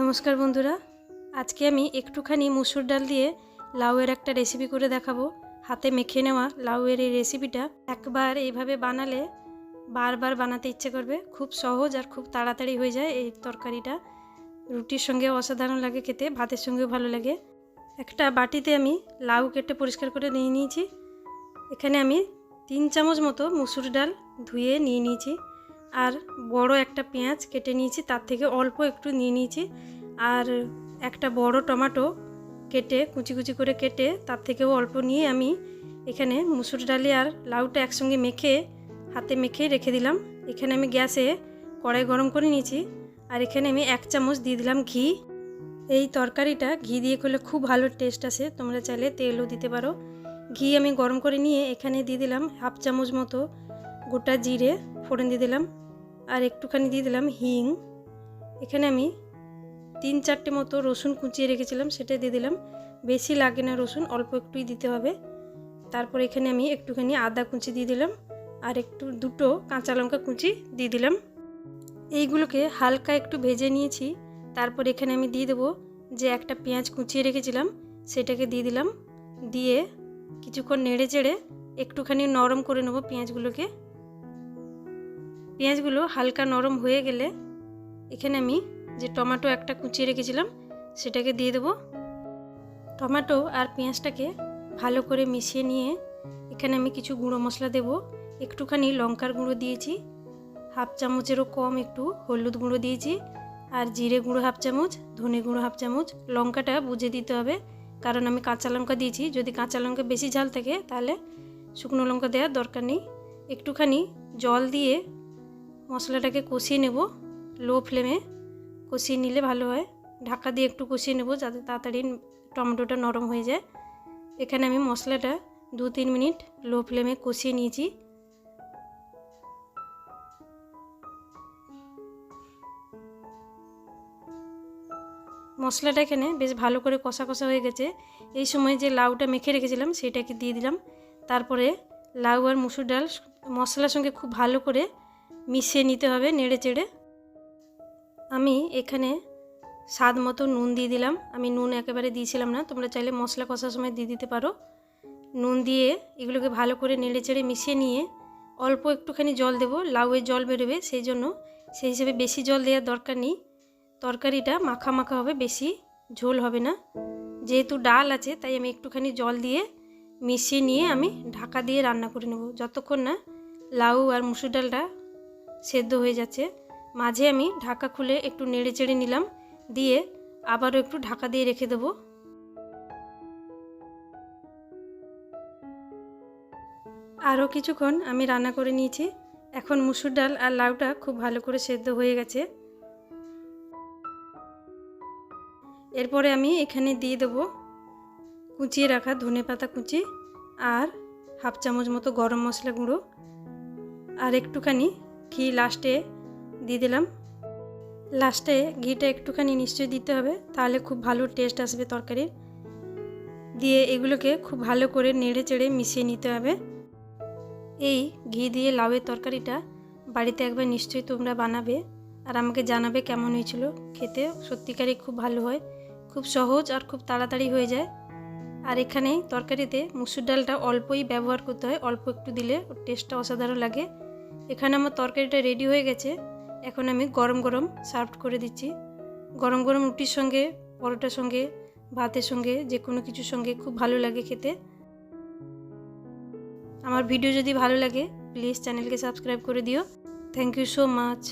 নমস্কার বন্ধুরা। আজকে আমি একটুখানি মুসুর ডাল দিয়ে লাউয়ের একটা রেসিপি করে দেখাবো। হাতে মেখে নেওয়া লাউয়ের এই রেসিপিটা একবার এইভাবে বানালে বারবার বানাতে ইচ্ছে করবে। খুব সহজ আর খুব তাড়াতাড়ি হয়ে যায় এই তরকারিটা। রুটির সঙ্গে অসাধারণ লাগে খেতে, ভাতের সঙ্গেও ভালো লাগে। একটা বাটিতে আমি লাউ কেটে পরিষ্কার করে নিয়ে নিয়েছি। এখানে আমি তিন চামচ মতো মুসুর ডাল ধুয়ে নিয়ে নিয়েছি। আর বড় একটা পেঁয়াজ কেটে নিয়েছি, তার থেকে অল্প একটু নিয়ে নিয়েছি। আর একটা বড় টমেটো কেটে, কুচি কুচি করে কেটে, তার থেকেও অল্প নিয়ে আমি এখানে মুসুর ডালি আর লাউটা একসঙ্গে মেখে, হাতে মেখে রেখে দিলাম। এখানে আমি গ্যাসে কড়াই গরম করে নিয়েছি আর এখানে আমি এক চামচ দিয়ে দিলাম ঘি। এই তরকারিটা ঘি দিয়ে করলে খুব ভালো টেস্ট আসে, তোমরা চাইলে তেলও দিতে পারো। ঘি আমি গরম করে নিয়ে এখানে দিয়ে দিলাম হাফ চামচ মতো গোটা জিরে, ফোড়ন দিয়ে দিলাম। আর একটুখানি দিয়ে দিলাম হিং। এখানে আমি তিন চারটে মতো রসুন কুচিয়ে রেখেছিলাম সেটা দিয়ে দিলাম। বেশি লাগে না রসুন, অল্প একটুই দিতে হবে। তারপর এখানে আমি একটুখানি আদা কুচি দিয়ে দিলাম আর একটু দুটো কাঁচা লঙ্কা কুচি দিয়ে দিলাম। এইগুলোকে হালকা একটু ভেজে নিয়েছি। তারপর এখানে আমি দিয়ে দেবো যে একটা পেঁয়াজ কুচিয়ে রেখেছিলাম, সেটাকে দিয়ে দিলাম। দিয়ে কিছুক্ষণ নেড়ে চেড়ে একটুখানি নরম করে নেব পেঁয়াজগুলোকে। পেঁয়াজগুলো হালকা নরম হয়ে গেলে এখানে আমি যে টমেটো একটা কুচিয়ে রেখেছিলাম, সেটাকে দিয়ে দেবো। টমেটো আর পেঁয়াজটাকে ভালো করে মিশিয়ে নিয়ে এখানে আমি কিছু গুঁড়ো মশলা দেব। একটুখানি লঙ্কার গুঁড়ো দিয়েছি, হাফ চামচেরও কম একটু হলুদ গুঁড়ো দিয়েছি আর জিরে গুঁড়ো হাফ চামচ, ধনে গুঁড়ো হাফ চামচ। লঙ্কাটা বুঝে দিতে হবে, কারণ আমি কাঁচা লঙ্কা দিয়েছি। যদি কাঁচা লঙ্কা বেশি ঝাল থাকে, তাহলে শুকনো লঙ্কা দেওয়ার দরকার নেই। একটুখানি জল দিয়ে মশলাটাকে কষিয়ে নেব লো ফ্লেমে। কষিয়ে নিলে ভালো হয়। ঢাকা দিয়ে একটু কষিয়ে নেব যাতে তাড়াতাড়ি টমেটোটা নরম হয়ে যায়। এখানে আমি মশলাটা দু তিন মিনিট লো ফ্লেমে কষিয়ে নিয়েছি। মশলাটা এখানে বেশ ভালো করে কষা কষা হয়ে গেছে। এই সময় যে লাউটা মেখে রেখেছিলাম সেটাকে দিয়ে দিলাম। তারপরে লাউ আর মুসুর ডাল মশলার সঙ্গে খুব ভালো করে মিশিয়ে নিতে হবে নেড়ে চেড়ে। আমি এখানে স্বাদ মতো নুন দিয়ে দিলাম। আমি নুন একেবারে দিয়েছিলাম না। তোমরা চাইলে মশলা কষার সময় দিয়ে দিতে পারো। নুন দিয়ে এগুলোকে ভালো করে নেড়ে চেড়ে মিশিয়ে নিয়ে অল্প একটুখানি জল দেবো। লাউয়ের জল বেরোবে সেই জন্য। সেই হিসেবে বেশি জল দেওয়ার দরকার নেই। তরকারিটা মাখা মাখা হবে, বেশি ঝোল হবে না। যেহেতু ডাল আছে, তাই আমি একটুখানি জল দিয়ে মিশিয়ে নিয়ে আমি ঢাকা দিয়ে রান্না করে নেব। যতক্ষণ না লাউ আর মুসুর ডালটা সেদ্ধ হয়ে যাচ্ছে। মাঝে আমি ঢাকা খুলে একটু নেড়ে চেড়ে নিলাম। দিয়ে আবারও একটু ঢাকা দিয়ে রেখে দেবো। আরও কিছুক্ষণ আমি রান্না করে নিয়েছি। এখন মুসুর ডাল আর লাউটা খুব ভালো করে সেদ্ধ হয়ে গেছে। এরপরে আমি এখানে দিয়ে দেবো কুচিয়ে রাখা ধনে পাতা কুচি আর হাফ চামচ মতো গরম মশলা গুঁড়ো। আর একটুখানি ঘি লাস্টে দিয়ে দিলাম। লাস্টে ঘিটা একটুখানি নিশ্চয়ই দিতে হবে, তাহলে খুব ভালো টেস্ট আসবে তরকারির। দিয়ে এগুলোকে খুব ভালো করে নেড়ে চেড়ে মিশিয়ে নিতে হবে। এই ঘি দিয়ে লাউয়ের তরকারিটা বাড়িতে একবার নিশ্চয়ই তোমরা বানাবে আর আমাকে জানাবে কেমন হয়েছিল খেতে। সত্যিকারই খুব ভালো হয়, খুব সহজ আর খুব তাড়াতাড়ি হয়ে যায়। আর এখানে তরকারিতে মুসুর ডালটা অল্পই ব্যবহার করতে হয়, অল্প একটু দিলে টেস্টটা অসাধারণ লাগে। এখানে আমার তরকারিটা রেডি হয়ে গেছে। এখন আমি গরম গরম সার্ভ করে দিচ্ছি। গরম গরম রুটির সঙ্গে, পরোটার সঙ্গে, ভাতের সঙ্গে, যে কোনো কিছুর সঙ্গে খুব ভালো লাগে খেতে। আমার ভিডিও যদি ভালো লাগে প্লিজ চ্যানেলকে সাবস্ক্রাইব করে দিও। Thank you so much